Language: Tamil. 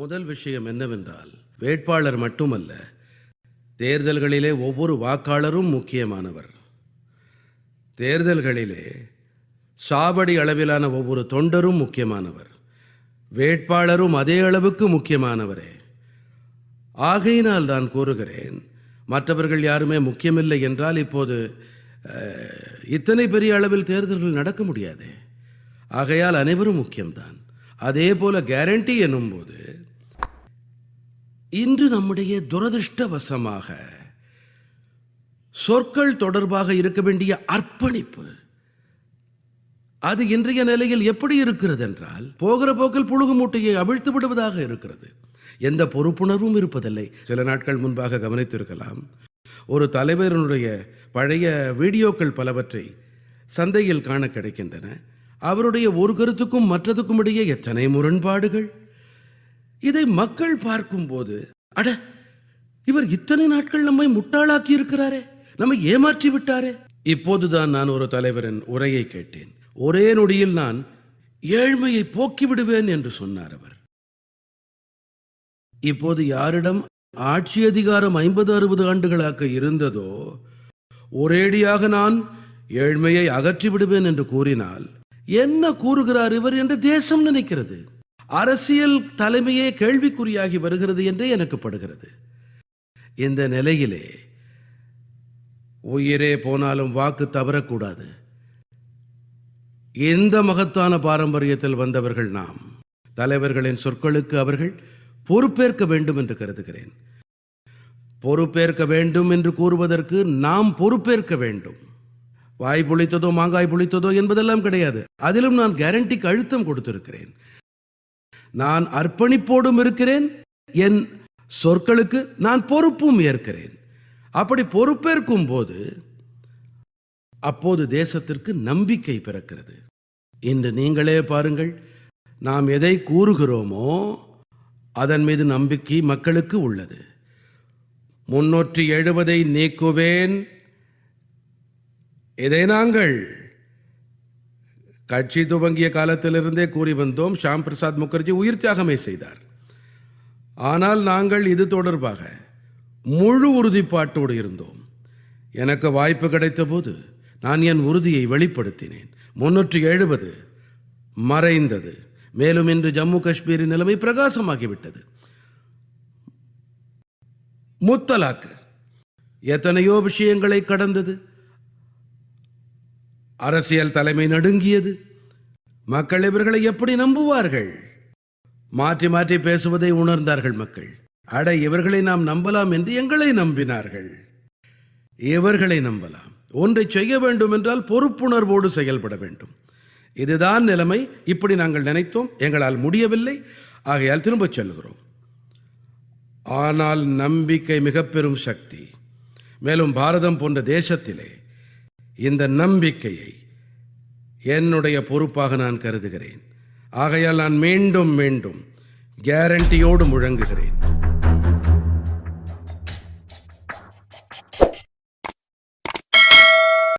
முதல் விஷயம் என்னவென்றால் வேட்பாளர் மட்டுமல்ல தேர்தல்களிலே ஒவ்வொரு வாக்காளரும் முக்கியமானவர். தேர்தல்களிலே சாவடி அளவிலான ஒவ்வொரு தொண்டரும் முக்கியமானவர். வேட்பாளரும் அதே அளவுக்கு முக்கியமானவரே. ஆகையினால் தான் கூறுகிறேன் மற்றவர்கள் யாருமே முக்கியமில்லை என்றால் இப்போது இத்தனை பெரிய அளவில் தேர்தல்கள் நடக்க முடியாது. ஆகையால் அனைவரும் முக்கியம்தான். அதே போல கேரண்டி எனும்போது இன்று நம்முடைய துரதிருஷ்டவசமாக சொற்கள் தொடர்பாக இருக்க வேண்டிய அர்ப்பணிப்பு அது இன்றைய நிலையில் எப்படி இருக்கிறது என்றால் போகிற போக்கில் புழுகு மூட்டையை அவிழ்த்து விடுவதாக இருக்கிறது. எந்த பொறுப்புணர்வும் இருப்பதில்லை. சில நாட்கள் முன்பாக கவனித்திருக்கலாம் ஒரு தலைவரினுடைய பழைய வீடியோக்கள் பலவற்றை சந்தையில் காண கிடைக்கின்றன. அவருடைய ஒரு கருத்துக்கும் மற்றதுக்கும் இடையே எத்தனை முரண்பாடுகள்? இதை மக்கள் பார்க்கும்போது அட இவர் இத்தனை நாட்கள் நம்மை முட்டாளாக்கி இருக்கிறாரே நம்மை ஏமாற்றி விட்டாரே இப்போதுதான் நான் ஒரு தலைவரின் உரையை கேட்டேன். ஒரே நொடியில் நான் ஏழ்மையை போக்கி விடுவேன் என்று சொன்னார் அவர். இப்போது யாரிடம் ஆட்சி அதிகாரம் ஐம்பது அறுபது ஆண்டுகளாக இருந்ததோ ஒரேடியாக நான் ஏழ்மையை அகற்றி விடுவேன் என்று கூறினால் என்ன கூறுகிறார் இவர் என்று தேசம் நினைக்கிறது. அரசியல் தலைமையே கேள்விக்குறியாகி வருகிறது என்றே எனக்கு படுகிறது இந்த நிலையிலே உயிரே போனாலும் வாக்கு தவறக்கூடாது. இந்த மகத்தான பாரம்பரியத்தில் வந்தவர்கள் நாம் தலைவர்களின் சொற்களுக்கு அவர்கள் பொறுப்பேற்க வேண்டும் என்று கருதுகிறேன். பொறுப்பேற்க வேண்டும் என்று கூறுவதற்கு நாம் பொறுப்பேற்க வேண்டும். வாய் புளித்ததோ மாங்காய் புளித்ததோ என்பதெல்லாம் கிடையாது. அதிலும் நான் கேரண்டிக்கு அழுத்தம் கொடுத்திருக்கிறேன். நான் அர்ப்பணிப்போடும் இருக்கிறேன். என் சொற்களுக்கு நான் பொறுப்பும் ஏற்கிறேன். அப்படி பொறுப்பேற்கும் போது அப்போது தேசத்திற்கு நம்பிக்கை பிறக்கிறது. இன்று நீங்களே பாருங்கள் நாம் எதை கூறுகிறோமோ அதன் மீது நம்பிக்கை மக்களுக்கு உள்ளது. முன்னூற்றி எழுபதை நீக்குவேன். இதை நாங்கள் கட்சி துவங்கிய காலத்திலிருந்தே கூறி வந்தோம். ஷாம் பிரசாத் முகர்ஜி உயிர் தியாகமே செய்தார். ஆனால் நாங்கள் இது தொடர்பாக முழு உறுதிப்பாட்டோடு இருந்தோம். எனக்கு வாய்ப்பு கிடைத்தபோது நான் என் உறுதியை வெளிப்படுத்தினேன். முன்னூற்றி எழுபது மறைந்தது. மேலும் இன்று ஜம்மு காஷ்மீரின் நிலைமை பிரகாசமாகிவிட்டது. முத்தலாக்கு எத்தனையோ விஷயங்களை கடந்தது. அரசியல் தலைமை நடுங்கியது. மக்கள் இவர்களை எப்படி நம்புவார்கள்? மாற்றி மாற்றி பேசுவதை உணர்ந்தார்கள் மக்கள். அட இவர்களை நாம் நம்பலாம் என்று எங்களை நம்பினார்கள். இவர்களை நம்பலாம். ஒன்றை செய்ய வேண்டும் என்றால் பொறுப்புணர்வோடு செயல்பட வேண்டும். இதுதான் நிலைமை. இப்படி நாங்கள் நினைத்தோம். எங்களால் முடியவில்லை. ஆகையால் திரும்பச் செல்கிறோம். ஆனால் நம்பிக்கை மிக பெரும் சக்தி. மேலும் பாரதம் போன்ற தேசத்திலே இந்த நம்பிக்கையை என்னுடைய பொறுப்பாக நான் கருதுகிறேன். ஆகையால் நான் மீண்டும் மீண்டும் கேரண்டியோடு முழங்குகிறேன்.